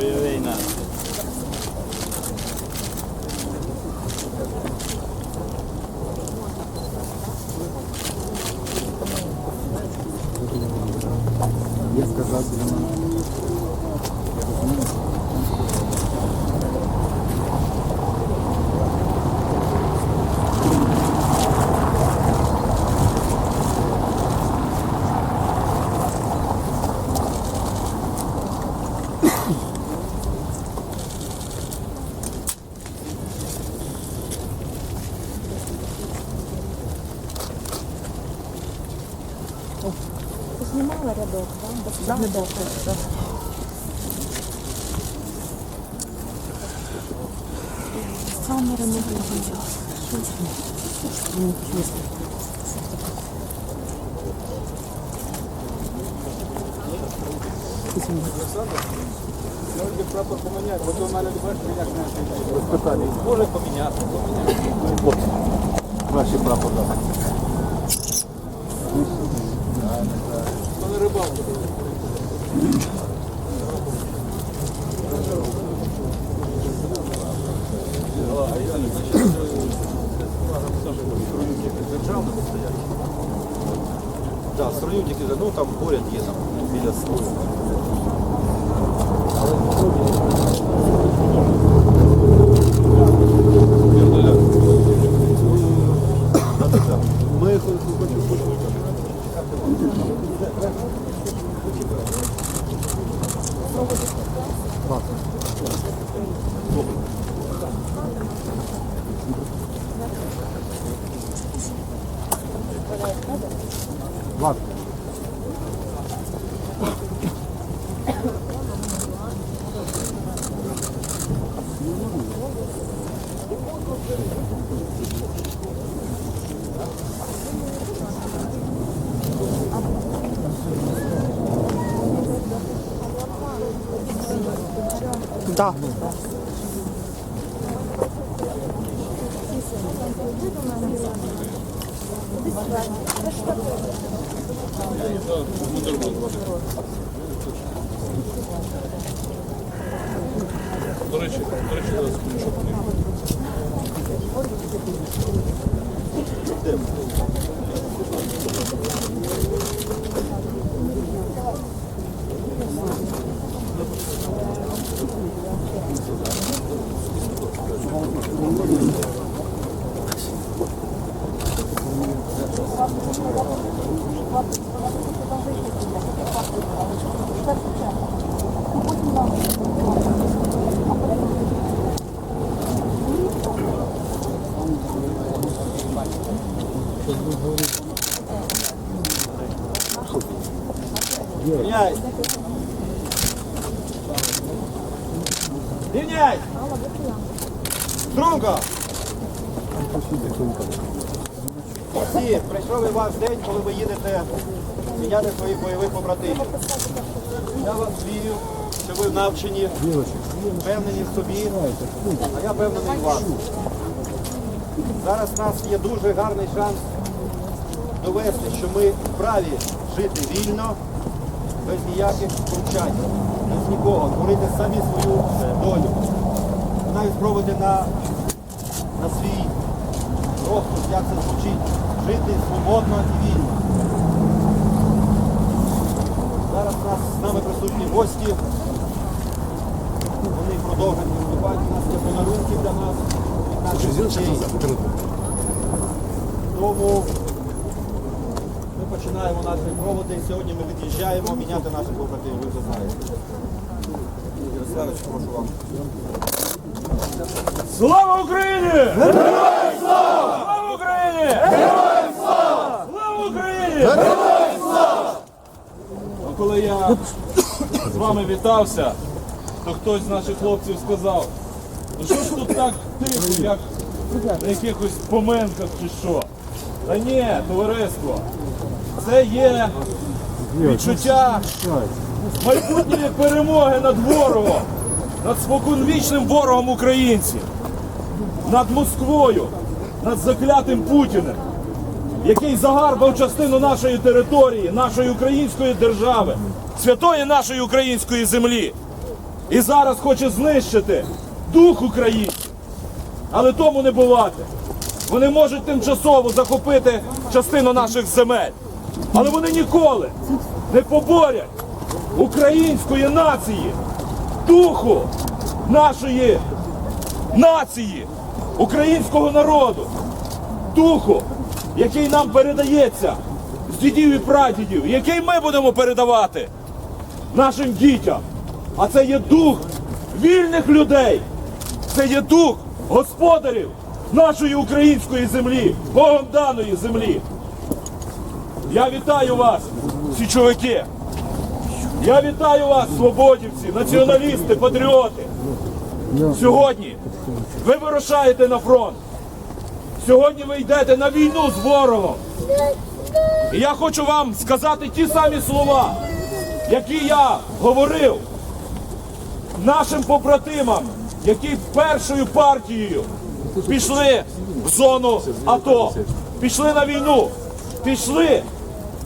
Dziękuję. Так? Да? Рядок. Камера не виглядає. прапор поміняти, бо то в мене бачите, як наші Може поміняти, поміняти. Ваші прапор дали. То не. Так, строю тільки ну там поряд є там біля строю. الأخبار ваш день, коли ви їдете міняти своїх бойових побратимів. Я вас вірю, що ви навчені, впевнені в собі, а я впевнений в вас. Зараз у нас є дуже гарний шанс довести, що ми вправі жити вільно, без ніяких втручань, без нікого, творити самі свою долю. Навіть спробуйте на, на свій розсуд, як це звучить, жити свободно і вільно. Зараз нас з нами присутні гості. Вони продовжують виступати. У нас є подарунки для нас від наших дітей. Тому ми починаємо наші проводи. Сьогодні ми від'їжджаємо міняти наших побратимів, ви вже знаєте. Ярославич, прошу вам. Слава Україні! Героям слава! Слава Україні! Героям! Слава! Коли я з вами вітався, то хтось з наших хлопців сказав, ну що ж тут так тихо, як на якихось поминках чи що? Та ні, товариство, це є відчуття майбутньої перемоги над ворогом, над споконвічним ворогом українців, над Москвою, над заклятим Путіним, який загарбав частину нашої території, нашої української держави, святої нашої української землі. і зараз хоче знищити дух українців. Але тому не бувати. Вони можуть тимчасово захопити частину наших земель. Але вони ніколи не поборять української нації, духу нашої нації, українського народу, духу, який нам передається з дідів і прадідів, який ми будемо передавати нашим дітям. А це є дух вільних людей, це є дух господарів нашої української землі, Богом даної землі. Я вітаю вас, січовики. Я вітаю вас, свободівці, націоналісти, патріоти. Сьогодні ви вирушаєте на фронт. Сьогодні ви йдете на війну з ворогом. І я хочу вам сказати ті самі слова, які я говорив нашим побратимам, які першою партією пішли в зону АТО, пішли на війну, пішли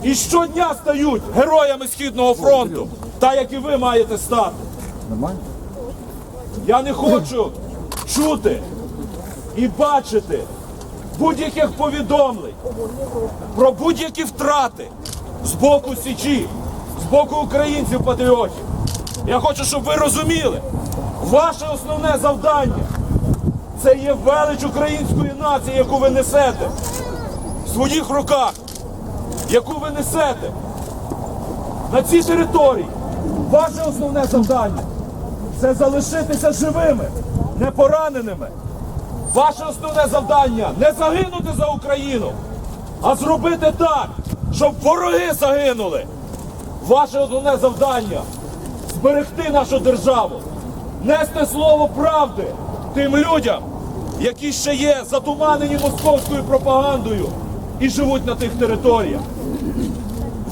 і щодня стають героями Східного фронту, так як і ви маєте стати. Я не хочу чути і бачити будь-яких повідомлень про будь-які втрати з боку Січі, з боку українців-патріотів. Я хочу, щоб ви розуміли, ваше основне завдання це є велич української нації, яку ви несете в своїх руках, яку ви несете на цій території. Ваше основне завдання це залишитися живими, не пораненими. Ваше основне завдання не загинути за Україну, а зробити так, щоб вороги загинули. Ваше основне завдання зберегти нашу державу, нести слово правди тим людям, які ще є затуманені московською пропагандою і живуть на тих територіях.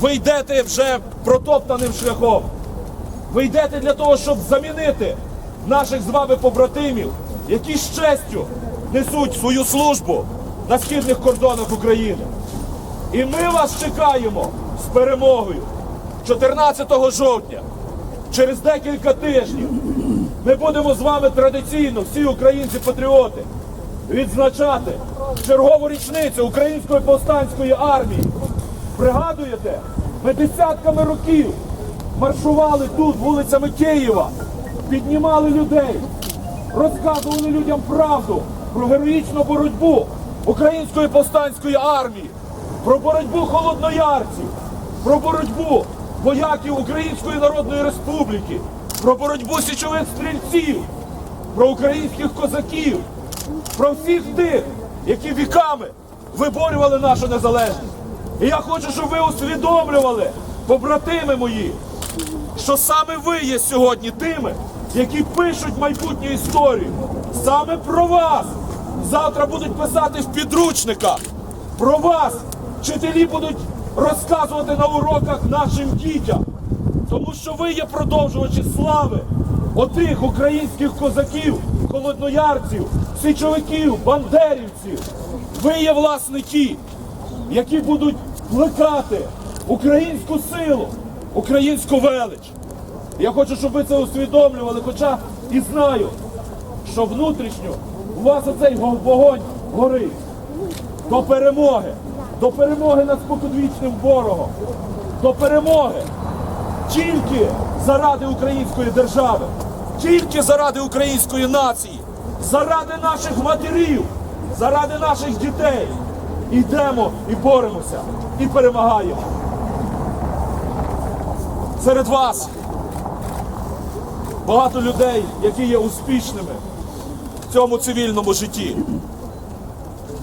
Ви йдете вже протоптаним шляхом. Ви йдете для того, щоб замінити наших з вами побратимів, які з честю несуть свою службу на східних кордонах України. І ми вас чекаємо з перемогою 14 жовтня. Через декілька тижнів ми будемо з вами традиційно, всі українці-патріоти, відзначати чергову річницю Української повстанської армії. Пригадуєте, ми десятками років маршували тут вулицями Києва, піднімали людей, розказували людям правду про героїчну боротьбу Української повстанської армії, про боротьбу холодноярців, про боротьбу вояків Української Народної Республіки, про боротьбу січових стрільців, про українських козаків, про всіх тих, які віками виборювали нашу незалежність. І я хочу, щоб ви усвідомлювали, побратими мої, що саме ви є сьогодні тими, які пишуть майбутню історію. Саме про вас завтра будуть писати в підручниках. Про вас вчителі будуть розказувати на уроках нашим дітям. Тому що ви є продовжувачі слави отих українських козаків, холодноярців, січовиків, бандерівців. Ви є власне ті, які будуть плекати українську силу, українську велич. Я хочу, щоб ви це усвідомлювали, хоча і знаю, що внутрішньо у вас оцей вогонь горить. До перемоги, до перемоги над споконвічним ворогом, до перемоги! Тільки заради української держави, тільки заради української нації, заради наших матерів, заради наших дітей. Йдемо і боремося, і перемагаємо. Серед вас багато людей, які є успішними в цьому цивільному житті.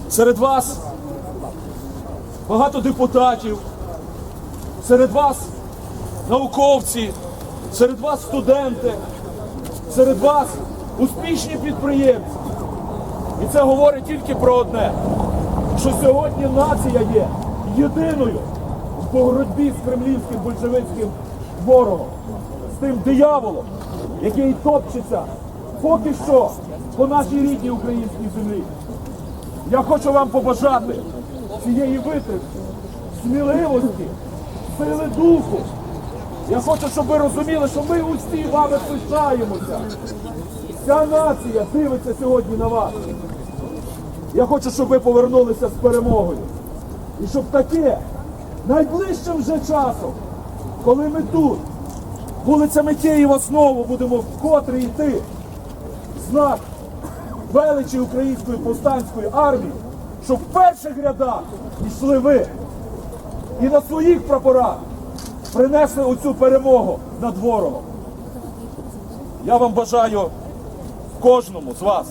Серед вас багато депутатів, серед вас науковці, серед вас студенти, серед вас успішні підприємці. І це говорить тільки про одне, що сьогодні нація є єдиною в боротьбі з кремлівським большевицьким ворогом, з тим дияволом, який топчеться поки що по нашій рідній українській землі. Я хочу вам побажати цієї витримки, сміливості, сили духу, Я хочу, щоб ви розуміли, що ми усі вами пишаємося. Вся нація дивиться сьогодні на вас. Я хочу, щоб ви повернулися з перемогою. І щоб таке найближчим вже часом, коли ми тут, вулицями Києва знову будемо вкотре йти, знак величі української повстанської армії, щоб в перших рядах йшли ви і на своїх прапорах принесли оцю перемогу над ворогом. Я вам бажаю кожному з вас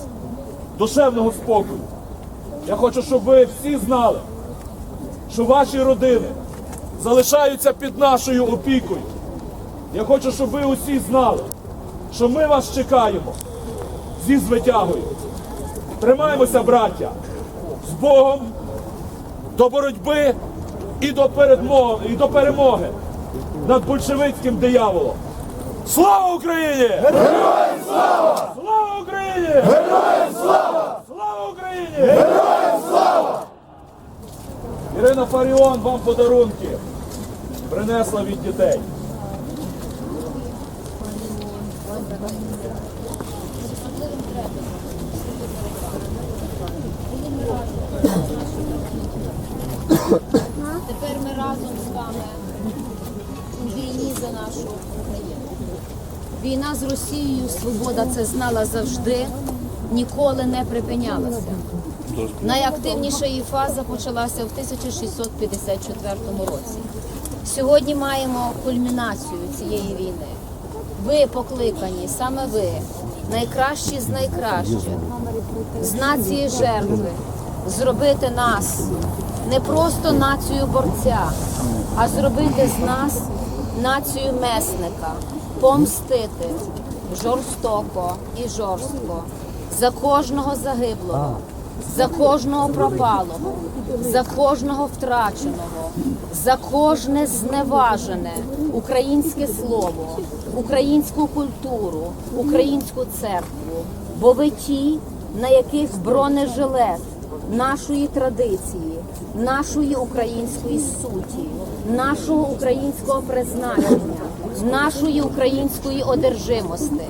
душевного спокою. Я хочу, щоб ви всі знали, що ваші родини залишаються під нашою опікою. Я хочу, щоб ви усі знали, що ми вас чекаємо зі звитягою. Тримаємося, браття, з Богом до боротьби і до перемоги, і до перемоги над большевицьким дияволом. Слава Україні! Героям слава! Слава Україні! Героям слава! Слава Україні! Героям слава! Ірина Фаріон вам подарунки принесла від дітей. Тепер ми разом з вами у війні за нашу Україну. Війна з Росією, свобода це знала завжди, ніколи не припинялася. Найактивніша її фаза почалася в 1654 році. Сьогодні маємо кульмінацію цієї війни. Ви покликані, саме ви, найкращі з найкращих, з нації жертви, зробити нас не просто націю борця, а зробити з нас націю месника, помстити жорстоко і жорстко за кожного загиблого, за кожного пропалого, за кожного втраченого, за кожне зневажене українське слово, українську культуру, українську церкву. Бо ви ті, на яких бронежилет нашої традиції, нашої української суті, нашого українського призначення, нашої української одержимості.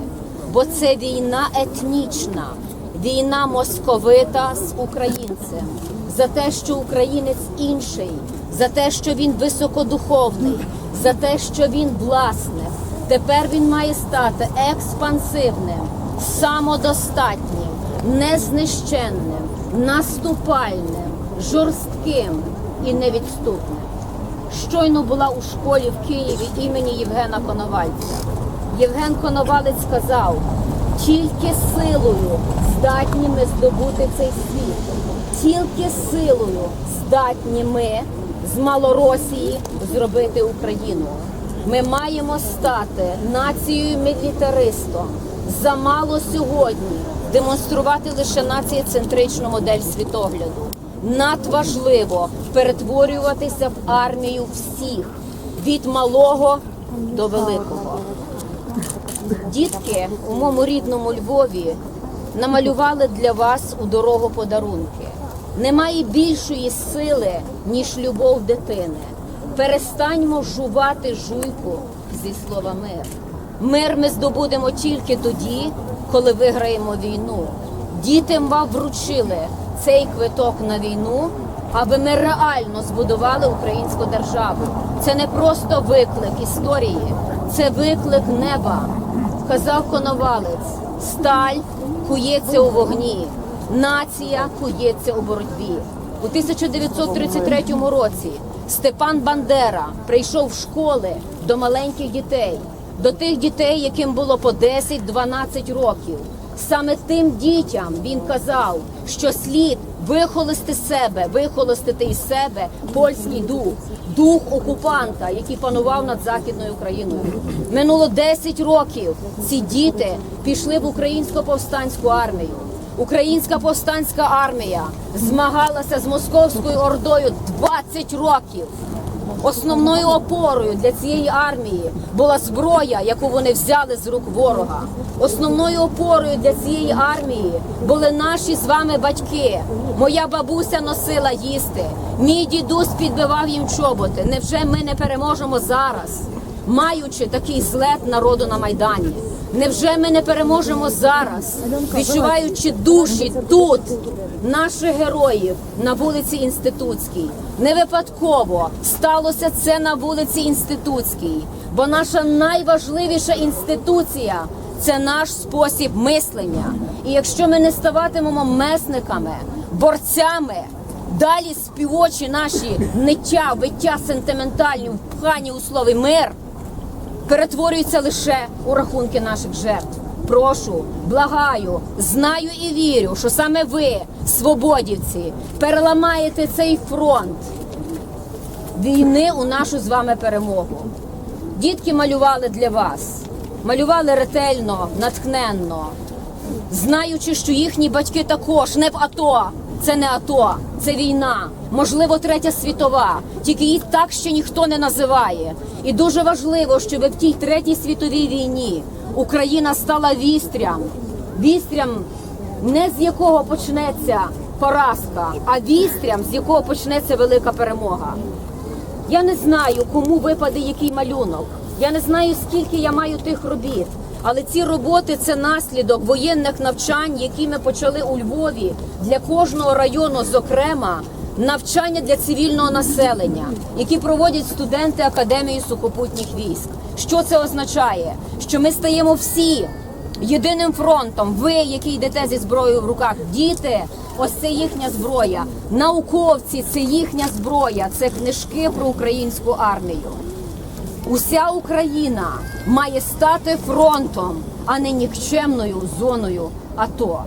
Бо це війна етнічна, війна московита з українцем, за те, що українець інший, за те, що він високодуховний, за те, що він власник. Тепер він має стати експансивним, самодостатнім, незнищенним, наступальним, жорстким і невідступним. Щойно була у школі в Києві імені Євгена Коновальця. Євген Коновалець сказав, тільки силою здатні ми здобути цей світ, тільки силою здатні ми з Малоросії зробити Україну. Ми маємо стати нацією мілітаристом. Замало сьогодні демонструвати лише націєцентричну модель світогляду. Надважливо перетворюватися в армію всіх від малого до великого. Дітки у моєму рідному Львові намалювали для вас у дорогу подарунки. Немає більшої сили, ніж любов дитини. Перестаньмо жувати жуйку зі слова мир. Мир ми здобудемо тільки тоді, коли виграємо війну. Дітям вам вручили цей квиток на війну, аби ми реально збудували українську державу. Це не просто виклик історії, це виклик неба. Казав Коновалець, сталь кується у вогні, нація кується у боротьбі. У 1933 році Степан Бандера прийшов в школи до маленьких дітей, до тих дітей, яким було по 10-12 років. Саме тим дітям він казав, що слід вихолости себе, вихолостити із себе польський дух, дух окупанта, який панував над західною Україною. Минуло 10 років. Ці діти пішли в українську повстанську армію. Українська повстанська армія змагалася з московською ордою 20 років. Основною опорою для цієї армії була зброя, яку вони взяли з рук ворога. Основною опорою для цієї армії були наші з вами батьки. Моя бабуся носила їсти. Мій дідусь підбивав їм чоботи. Невже ми не переможемо зараз? маючи такий злет народу на майдані? Невже ми не переможемо зараз, відчуваючи душі тут наших героїв на вулиці Інститутській? Не випадково сталося це на вулиці Інститутській, бо наша найважливіша інституція це наш спосіб мислення. І якщо ми не ставатимемо месниками, борцями, далі співочі наші ниття, виття сентиментальні, впхані у слові мир, перетворюються лише у рахунки наших жертв. Прошу, благаю, знаю і вірю, що саме ви, свободівці, переламаєте цей фронт війни у нашу з вами перемогу. Дітки малювали для вас, малювали ретельно, натхненно, знаючи, що їхні батьки також не в АТО. Це не АТО, це війна, можливо, третя світова. Тільки її так ще ніхто не називає. І дуже важливо, щоб в тій третій світовій війні Україна стала вістрям, вістрям, не з якого почнеться поразка, а вістрям, з якого почнеться велика перемога. Я не знаю, кому випаде який малюнок. Я не знаю, скільки я маю тих робіт. Але ці роботи це наслідок воєнних навчань, які ми почали у Львові для кожного району, зокрема, навчання для цивільного населення, які проводять студенти Академії сухопутніх військ. Що це означає? Що ми стаємо всі єдиним фронтом. Ви, які йдете зі зброєю в руках, діти, ось це їхня зброя. Науковці це їхня зброя, це книжки про українську армію. Уся Україна має стати фронтом, а не нікчемною зоною АТО.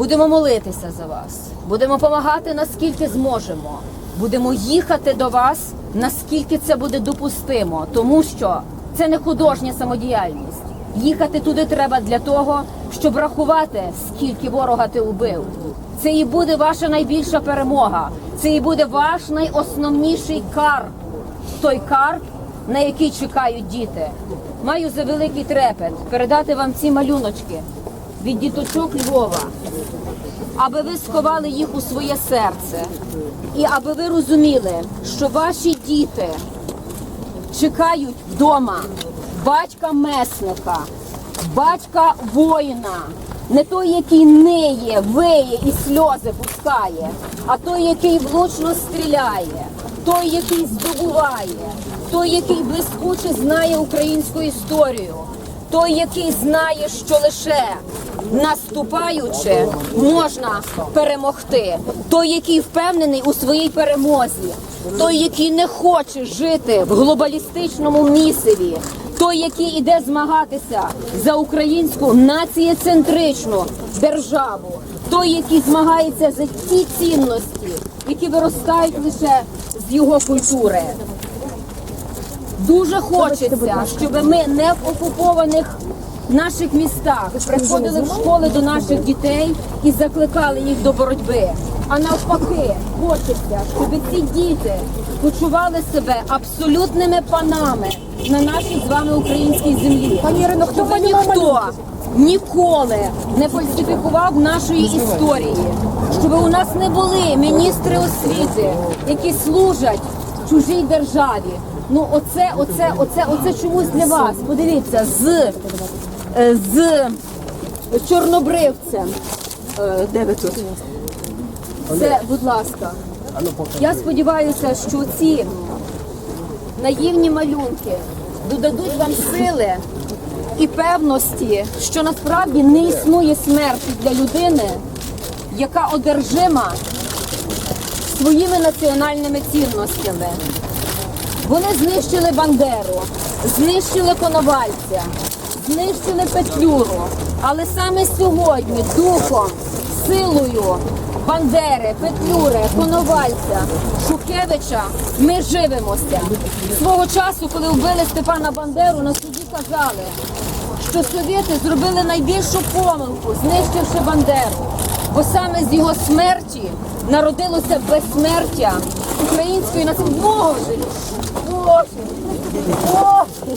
Будемо молитися за вас, будемо допомагати наскільки зможемо. Будемо їхати до вас, наскільки це буде допустимо, тому що це не художня самодіяльність. Їхати туди треба для того, щоб рахувати, скільки ворога ти убив. Це і буде ваша найбільша перемога. Це і буде ваш найосновніший карп. Той карп, на який чекають діти. Маю за великий трепет передати вам ці малюночки від діточок Львова, аби ви сховали їх у своє серце, і аби ви розуміли, що ваші діти чекають вдома батька месника, батька воїна, не той, який ниє, виє і сльози пускає, а той, який влучно стріляє, той, який здобуває, той, який блискуче знає українську історію, той, який знає, що лише наступаючи можна перемогти, той, який впевнений у своїй перемозі, той, який не хоче жити в глобалістичному місиві, той, який іде змагатися за українську націєцентричну державу, той, який змагається за ті цінності, які виростають лише з його культури. Дуже хочеться, щоб ми не в окупованих наших містах приходили в школи до наших дітей і закликали їх до боротьби. А навпаки, хочеться, щоб ці діти почували себе абсолютними панами на нашій з вами українській землі. Пані Ірино, хто Щоб ніхто ніколи не фальсифікував нашої історії, щоб у нас не були міністри освіти, які служать чужій державі. Ну, оце, оце, оце, оце чомусь для вас. Подивіться, з, е, з чорнобривцем. Е, Де ви тут? Це, будь ласка. Я сподіваюся, що ці наївні малюнки додадуть вам сили і певності, що насправді не існує смерті для людини, яка одержима своїми національними цінностями. Вони знищили Бандеру, знищили Коновальця, знищили Петлюру. Але саме сьогодні духом, силою Бандери, Петлюри, Коновальця, Шухевича ми живемося. Свого часу, коли вбили Степана Бандеру, на суді казали, що совєти зробили найбільшу помилку, знищивши Бандеру. Бо саме з його смерті народилося безсмертя української національної. Боже! Боже! Боже!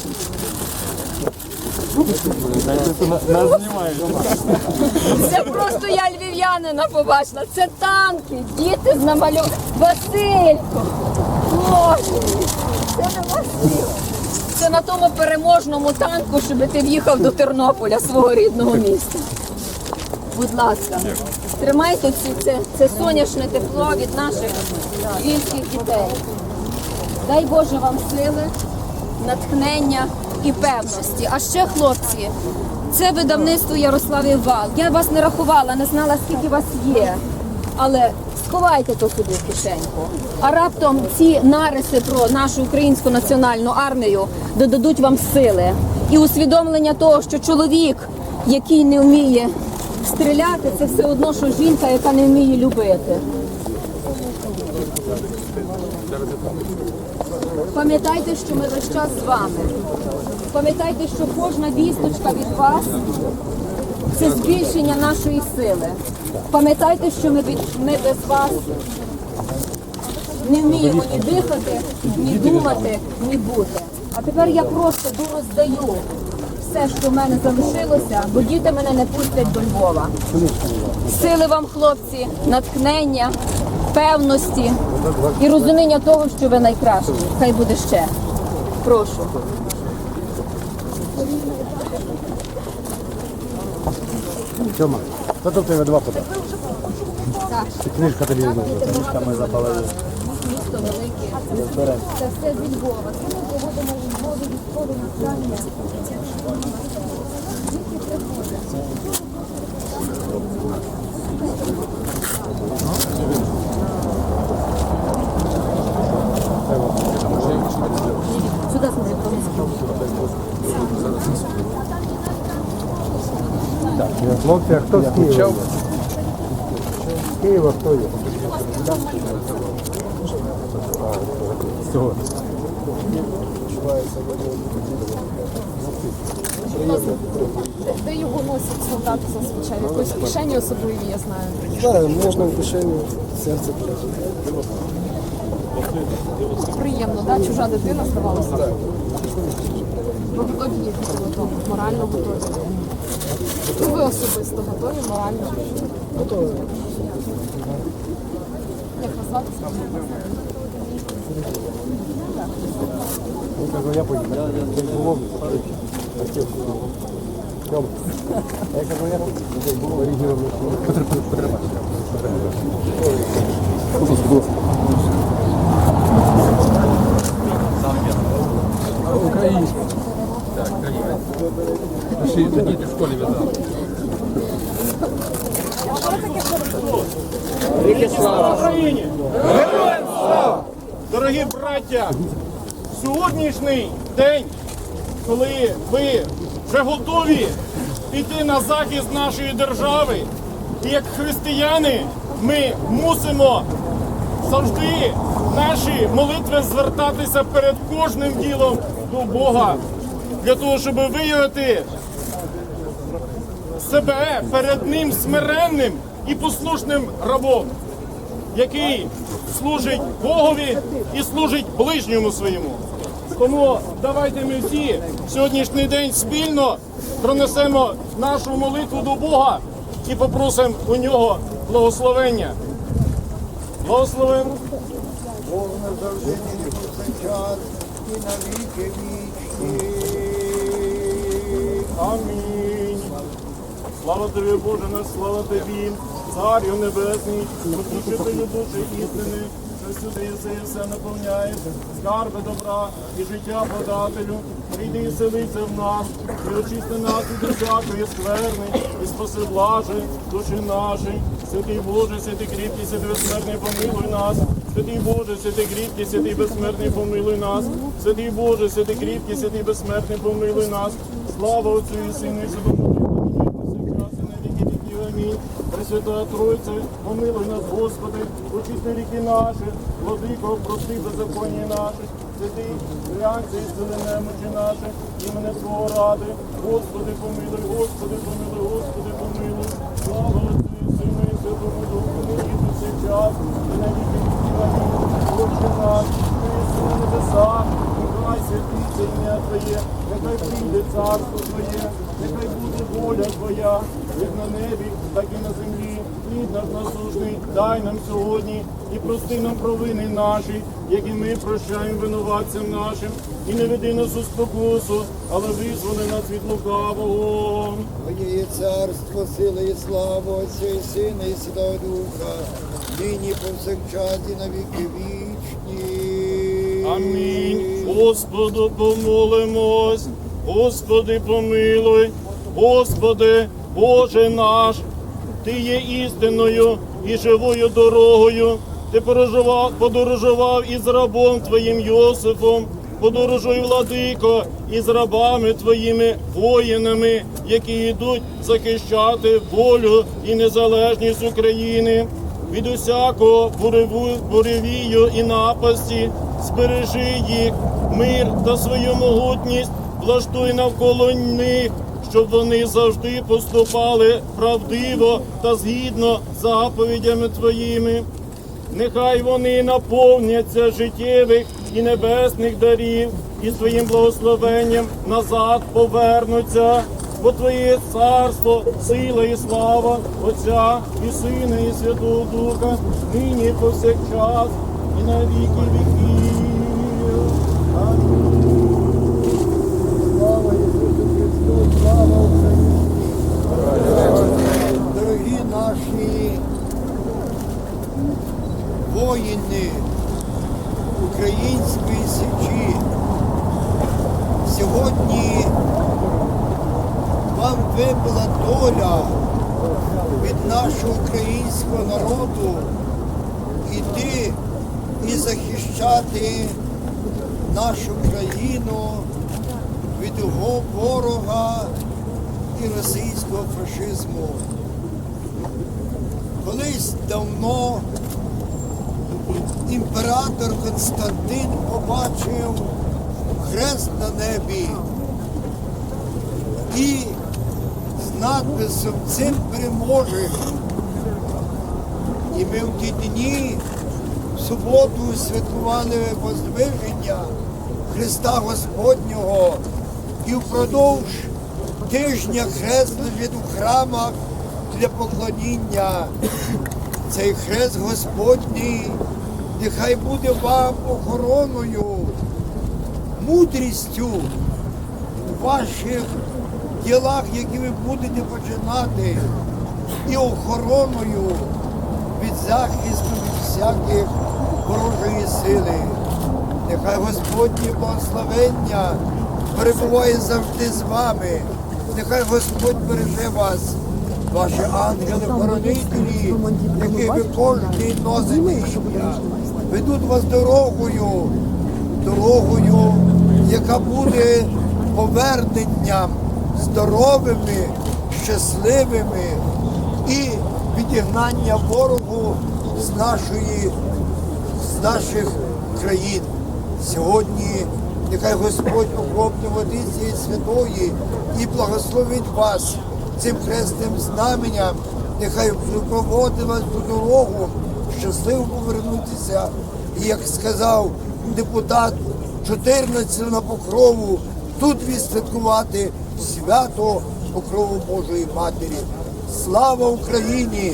Це просто я львів'янина побачила. Це танки, діти з намальов... Василько! Боже! Це не Василь! Це на тому переможному танку, щоб ти в'їхав до Тернополя, свого рідного міста. Будь ласка, тримайте ці, це, це сонячне тепло від наших львівських дітей. Дай Боже вам сили, натхнення і певності. А ще, хлопці, це видавництво Ярославів Вал. Я вас не рахувала, не знала, скільки вас є. Але сховайте то собі в кишеньку. А раптом ці нариси про нашу українську національну армію додадуть вам сили і усвідомлення того, що чоловік, який не вміє стріляти, це все одно, що жінка, яка не вміє любити. Пам'ятайте, що ми весь час з вами. Пам'ятайте, що кожна вісточка від вас це збільшення нашої сили. Пам'ятайте, що ми, без вас не вміємо ні дихати, ні думати, ні бути. А тепер я просто роздаю все, що в мене залишилося, бо діти мене не пустять до Львова. Сили вам, хлопці, натхнення, певності і розуміння того, що ви найкращі. Хай буде ще. Прошу. Тьома, хто тут тебе два? Чи книжка тобі? Книжка ми запалили. Місто велике. Це все зі Львова. Це ми проводимо у Львові військові навчання. Сюди смотри, Хлопці, а хто з Києва? З Києва хто є? Цього. Де його носять солдати зазвичай? В якоїсь кишені особливі, я знаю. Знаю, можна в кишені серце положити. Приємно, да? чужа дитина здавалося. Так. Ви готові їхати додому, морально готові. Ну, Ви особисто готові, морально. Готовий. Як вас звати? Ну, кажу, я поїду. Я було. Хотів. Тьома. Я кажу, я поїду. Оригінально. Потримай. Слава Україні! Героям слава! Дорогі браття, сьогоднішній день, коли ви вже готові піти на захист нашої держави, і як християни ми мусимо завжди наші молитви звертатися перед кожним ділом до Бога, для того, щоб виявити себе перед ним смиренним і послушним рабом, який служить Богові і служить ближньому своєму. Тому давайте ми всі сьогоднішній день спільно пронесемо нашу молитву до Бога і попросимо у нього благословення. Благословен. Бог назавжди не час і на віки вічні. Амінь. Слава тобі, Боже наш, слава тобі, Царю Небесний, утішителю душі істини, сюди і все наповняєш, скарби добра і життя подателю, прийди і селися в нас, і очисти нас від усякої скверни, і спаси блажи, душі наші, святий Боже, святий кріпкий, святий безсмертний, помилуй нас, святий Боже, святий кріпкий, святий безсмертний, помилуй нас, святий Боже, святий кріпкий, святий безсмертний, помилуй нас, слава Отцю і Сину і Святому Духу, і на віки віків. Амінь. Пресвятая Тройце, помилуй нас, Господи, очисти ріки наші, владико, прости беззаконня наші, святий, глянься і зцели немочі наші, імени свого ради. Господи, помилуй, Господи, помилуй, Господи, помилуй. Слава Отцю Сину і Святому Духу, нині і час, і на віки віків. Амінь. Отче наш, ти на небесах, святиться ім'я Твоє, нехай прийде царство Твоє, нехай буде воля Твоя, як на небі, так і на землі. хліб наш насущний дай нам сьогодні і прости нам провини наші, як і ми прощаємо винуватцям нашим, і не веди нас у спокусу, але визволи нас від лукавого. Твоє є царство, сила і слава Отця і Сина і Святого Духа, нині повсякчас і на віки вічні. Амінь. Господу помолимось, Господи помилуй, Господи, Боже наш, Ти є істинною і живою дорогою. Ти подорожував, подорожував із рабом Твоїм Йосифом, подорожуй, владико, із рабами Твоїми воїнами, які йдуть захищати волю і незалежність України. Від усякого буревію і напасті, збережи їх, мир та свою могутність, влаштуй навколо них, щоб вони завжди поступали правдиво та згідно з заповідями твоїми. Нехай вони наповняться життєвих і небесних дарів і своїм благословенням назад повернуться. Бо Твоє царство, сила і слава Отця і Сина, і Святого Духа, нині повсякчас, і на віки віків. Амінь. Слава Ісусу Христу, слава Україні. Дорогі наші воїни української січі, сьогодні вам випала доля від нашого українського народу іти і захищати нашу країну від його ворога і російського фашизму. Колись давно імператор Константин побачив хрест на небі і з надписом цим переможе. Ми в ті дні в суботу святкували Воздвиження Христа Господнього і впродовж тижня хрест лежить у храмах для поклоніння. Цей хрест Господній нехай буде вам охороною, мудрістю у ваших ділах, які ви будете починати, і охороною від всяких ворожої сили. Нехай Господнє благословення перебуває завжди з вами. Нехай Господь береже вас, ваші ангели-хоронителі, які ви кожний носите ім'я, ведуть вас дорогою, дорогою, яка буде поверненням здоровими, щасливими і відігнання ворогу з нашої з наших країн. Сьогодні нехай Господь окропне води цієї святої і благословить вас цим хресним знаменем. Нехай проводить вас по дорогу, щасливо повернутися. І як сказав депутат 14 на покрову, тут відсвяткувати свято покрову Божої Матері. Слава Україні!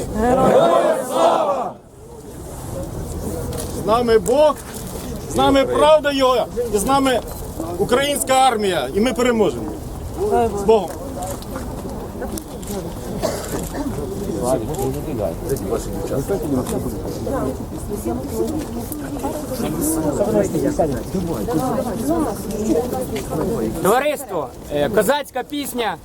З нами Бог, з нами правда Його, і з нами українська армія, і ми переможемо. З Богом. Товариство, е, козацька пісня